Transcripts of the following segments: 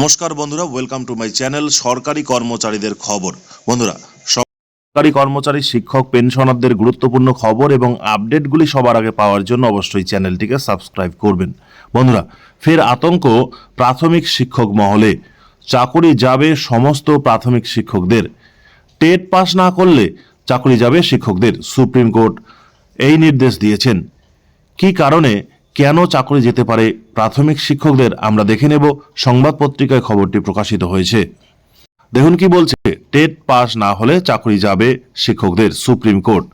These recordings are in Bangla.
নমস্কার বন্ধুরা ওয়েলকাম টু মাই চ্যানেল সরকারি কর্মচারীদের খবর। বন্ধুরা, সরকারি কর্মচারী, শিক্ষক, পেনশনারদের গুরুত্বপূর্ণ খবর এবং আপডেটগুলি সবার আগে পাওয়ার জন্য অবশ্যই চ্যানেলটিকে সাবস্ক্রাইব করবেন। বন্ধুরা, ফের আতঙ্ক প্রাথমিক শিক্ষক মহলে। চাকুরি যাবে সমস্ত প্রাথমিক শিক্ষকদের। টেট পাস না করলে চাকরি যাবে শিক্ষকদের। সুপ্রিম কোর্ট এই নির্দেশ দিয়েছেন। কী কারণে কেন চাকরি যেতে পারে? প্রাথমিক শিক্ষকদের আমরা দেখে নেব। সংবাদ পত্রিকায় খবরটি প্রকাশিত হয়েছে। দেখুন কি বলছে। টেট পাস না হলে চাকরি যাবে শিক্ষকদের সুপ্রিম কোর্ট।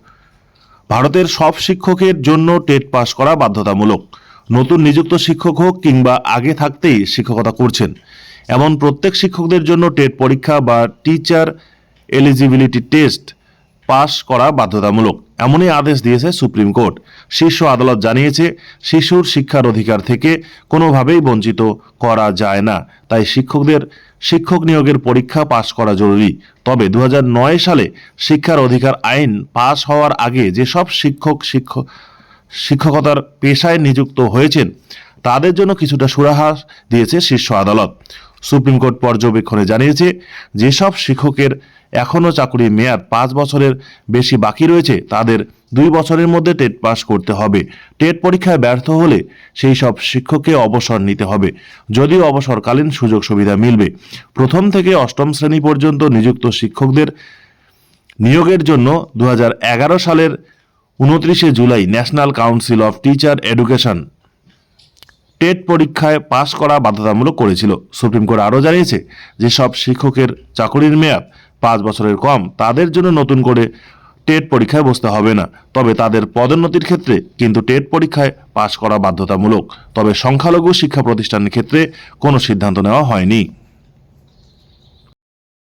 ভারতের সব শিক্ষকের জন্য টেট পাস করা বাধ্যতামূলক। নতুন নিযুক্ত শিক্ষক হোক কিংবা আগে থাকতেই শিক্ষকতা করছেন। এমন প্রত্যেক শিক্ষকদের জন্য টেট পরীক্ষা বা টিচার এলিজিবিলিটি টেস্ট পাস করা বাধ্যতামূলক। এমনই আদেশ দিয়েছে সুপ্রিম কোর্ট। শীর্ষ আদালত জানিয়েছে, শিশুর শিক্ষার অধিকার থেকে কোনোভাবেই বঞ্চিত করা যায় না। তাই শিক্ষকদের, শিক্ষক নিয়োগের পরীক্ষা পাশ করা জরুরি। তবে দু হাজার নয় সালে শিক্ষার অধিকার আইন পাশ হওয়ার আগে যেসব শিক্ষক শিক্ষক শিক্ষকতার পেশায় নিযুক্ত হয়েছেন, তাদের জন্য কিছুটা সুরাহাস দিয়েছে শীর্ষ আদালত। সুপ্রিম কোর্ট পর্যবেক্ষণে জানিয়েছে, যেসব শিক্ষকের এখনও চাকরির মেয়াদ পাঁচ বছরের বেশি বাকি রয়েছে, তাদের দুই বছরের মধ্যে টেট পাস করতে হবে। টেট পরীক্ষায় ব্যর্থ হলে সেই সব শিক্ষককে অবসর নিতে হবে। যদিও অবসরকালীন সুযোগ সুবিধা মিলবে। প্রথম থেকে অষ্টম শ্রেণি পর্যন্ত নিযুক্ত শিক্ষকদের নিয়োগের জন্য দু হাজার এগারো সালের উনত্রিশে July national council of teacher education TET পরীক্ষায় পাশ করা বাধ্যতামূলক করেছিল। সুপ্রিম কোর্ট আরও জানিয়েছে যে সব শিক্ষকের চাকরির মেয়াদ পাঁচ বছরের কম। তাদের জন্য নতুন করে টেট পরীক্ষায় বসতে হবে না। তবে তাদের পদোন্নতির ক্ষেত্রে কিন্তু টেট পরীক্ষায় পাশ করা বাধ্যতামূলক। তবে সংখ্যালঘু শিক্ষা প্রতিষ্ঠানের ক্ষেত্রে কোনো সিদ্ধান্ত নেওয়া হয়নি।